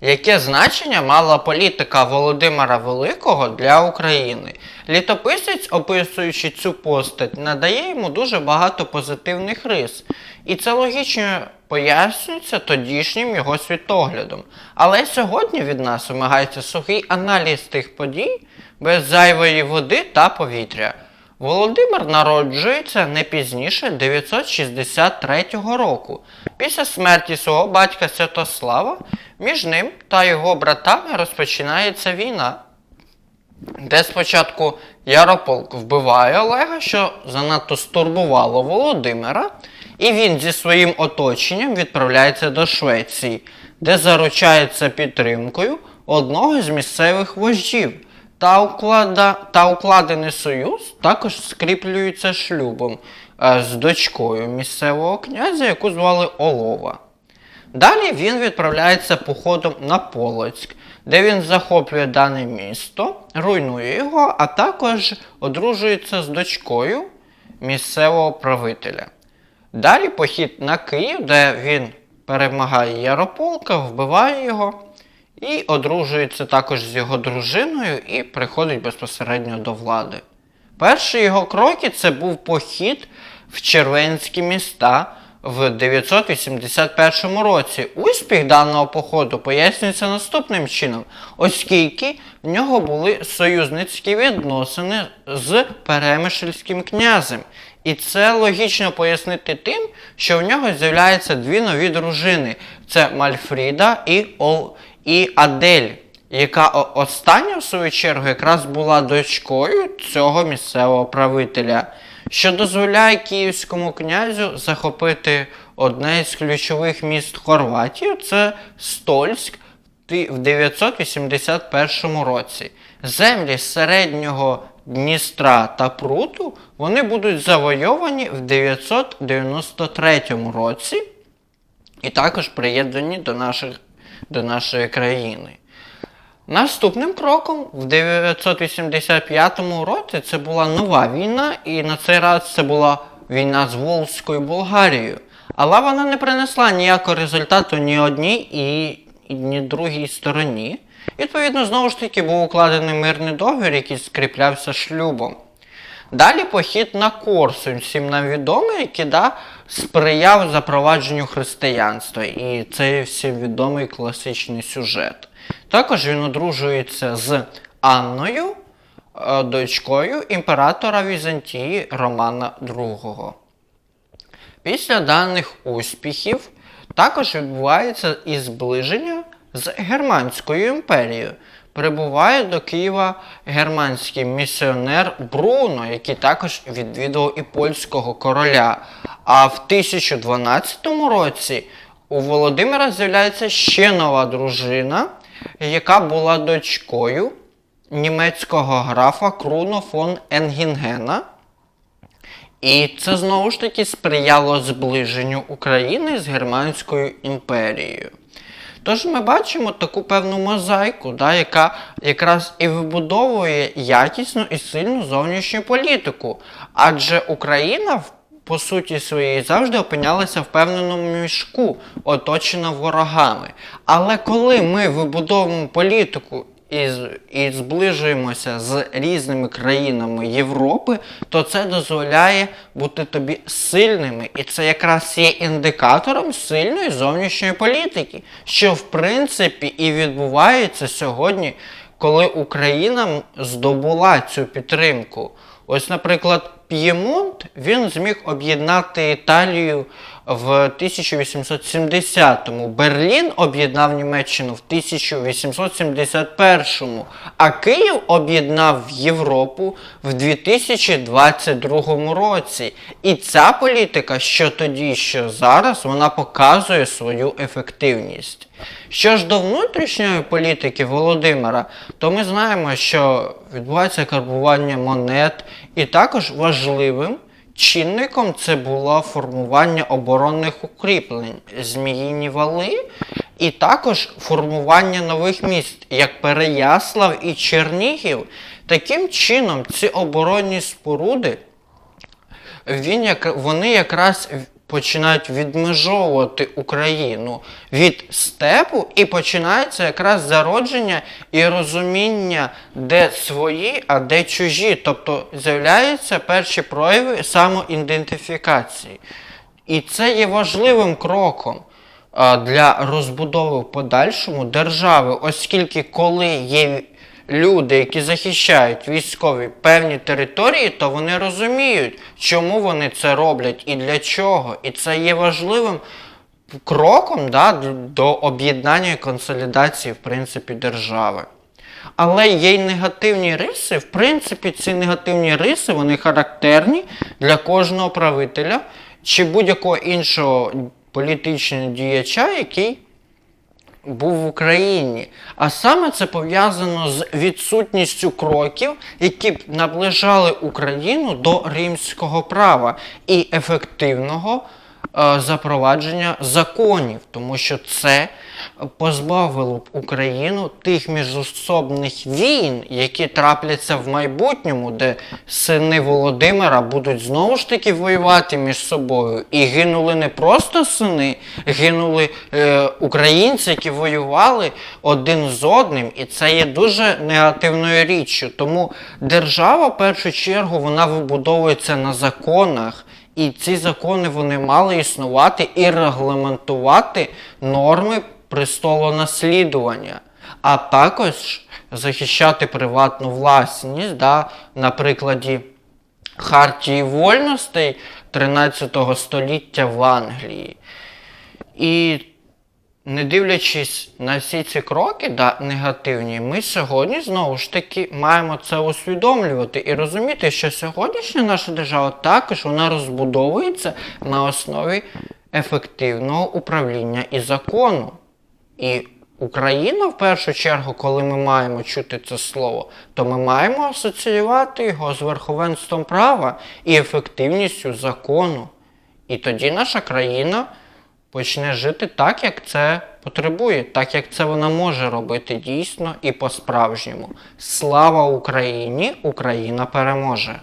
Яке значення мала політика Володимира Великого для України? Літописець, описуючи цю постать, надає йому дуже багато позитивних рис, і це логічно пояснюється тодішнім його світоглядом. Але сьогодні від нас вимагається сухий аналіз тих подій без зайвої води та повітря. Володимир народжується не пізніше 963 року. Після смерті свого батька Святослава між ним та його братами розпочинається війна, де спочатку Ярополк вбиває Олега, що занадто стурбувало Володимира, і він зі своїм оточенням відправляється до Швеції, де заручається підтримкою одного з місцевих вождів. Та, уклада, та укладений союз також скріплюється шлюбом з дочкою місцевого князя, яку звали Олова. Далі він відправляється походом на Полоцьк, де він захоплює дане місто, руйнує його, а також одружується з дочкою місцевого правителя. Далі похід на Київ, де він перемагає Ярополка, вбиває його і одружується також з його дружиною і приходить безпосередньо до влади. Перші його кроки це був похід в червенські міста в 981 році. Успіх даного походу пояснюється наступним чином, оскільки в нього були союзницькі відносини з Перемишльським князем. І це логічно пояснити тим, що в нього з'являються дві нові дружини: це Мальфріда і, Ол... і Адель, яка остання, в свою чергу, якраз була дочкою цього місцевого правителя, що дозволяє київському князю захопити одне з ключових міст Хорватії, це Стольськ в 981 році. Землі середнього Дністра та Пруту вони будуть завойовані в 993 році і також приєднані до, наших, до нашої країни. Наступним кроком в 985 році це була нова війна, і на цей раз це була війна з Волзькою Болгарією. Але вона не принесла ніякого результату ні одній і, ні другій стороні. Відповідно, знову ж таки був укладений мирний договір, який скріплявся шлюбом. Далі похід на Корсунь, всім нам відомий, який да, сприяв запровадженню християнства. І це всім відомий класичний сюжет. Також він одружується з Анною, е, дочкою імператора Візантії Романа II. Після даних успіхів також відбувається і зближення з Германською імперією. Прибуває до Києва германський місіонер Бруно, який також відвідував і польського короля. А в 1012 році у Володимира з'являється ще нова дружина, яка була дочкою німецького графа Круно фон Енгінгена. І це знову ж таки сприяло зближенню України з Германською імперією. Тож ми бачимо таку певну мозаїку, да, яка якраз і вибудовує якісну і сильну зовнішню політику. Адже Україна, в- по суті своїй, завжди опинялася в певному мішку, оточена ворогами. Але коли ми вибудовуємо політику і, і зближуємося з різними країнами Європи, то це дозволяє бути тобі сильними. І це якраз є індикатором сильної зовнішньої політики, що в принципі і відбувається сьогодні, коли Україна здобула цю підтримку. Ось, наприклад, П'ємонт він зміг об'єднати Італію в 1870-му. Берлін об'єднав Німеччину в 1871-му, а Київ об'єднав Європу в 2022 році. І ця політика, що тоді, що зараз, вона показує свою ефективність. Що ж до внутрішньої політики Володимира, то ми знаємо, що відбувається карбування монет, і також важливим чинником це було формування оборонних укріплень, зміїні вали, і також формування нових міст, як Переяслав і Чернігів. Таким чином, ці оборонні споруди він як, вони якраз починають відмежовувати Україну від степу, і починається якраз зародження і розуміння, де свої, а де чужі. Тобто з'являються перші прояви самоідентифікації. І це є важливим кроком для розбудови в подальшому держави, оскільки коли є люди, які захищають військові певні території, то вони розуміють, чому вони це роблять і для чого. І це є важливим кроком да, до об'єднання і консолідації в принципі держави. Але є й негативні риси. В принципі, ці негативні риси вони характерні для кожного правителя чи будь-якого іншого політичного діяча, який був в Україні. А саме це пов'язано з відсутністю кроків, які б наближали Україну до римського права і ефективного запровадження законів, тому що це позбавило б Україну тих міжособних війн, які трапляться в майбутньому, де сини Володимира будуть знову ж таки воювати між собою. І гинули не просто сини, гинули е, українці, які воювали один з одним, і це є дуже негативною річчю. Тому держава, в першу чергу, вона вибудовується на законах. І ці закони вони мали існувати і регламентувати норми престолонаслідування, а також захищати приватну власність да, на прикладі Хартії вольностей 13 століття в Англії. І не дивлячись на всі ці кроки, да, негативні, ми сьогодні знову ж таки маємо це усвідомлювати і розуміти, що сьогоднішня наша держава також вона розбудовується на основі ефективного управління і закону. І Україна, в першу чергу, коли ми маємо чути це слово, то ми маємо асоціювати його з верховенством права і ефективністю закону. І тоді наша країна почне жити так, як це потребує, так як це вона може робити дійсно і по-справжньому. Слава Україні! Україна переможе!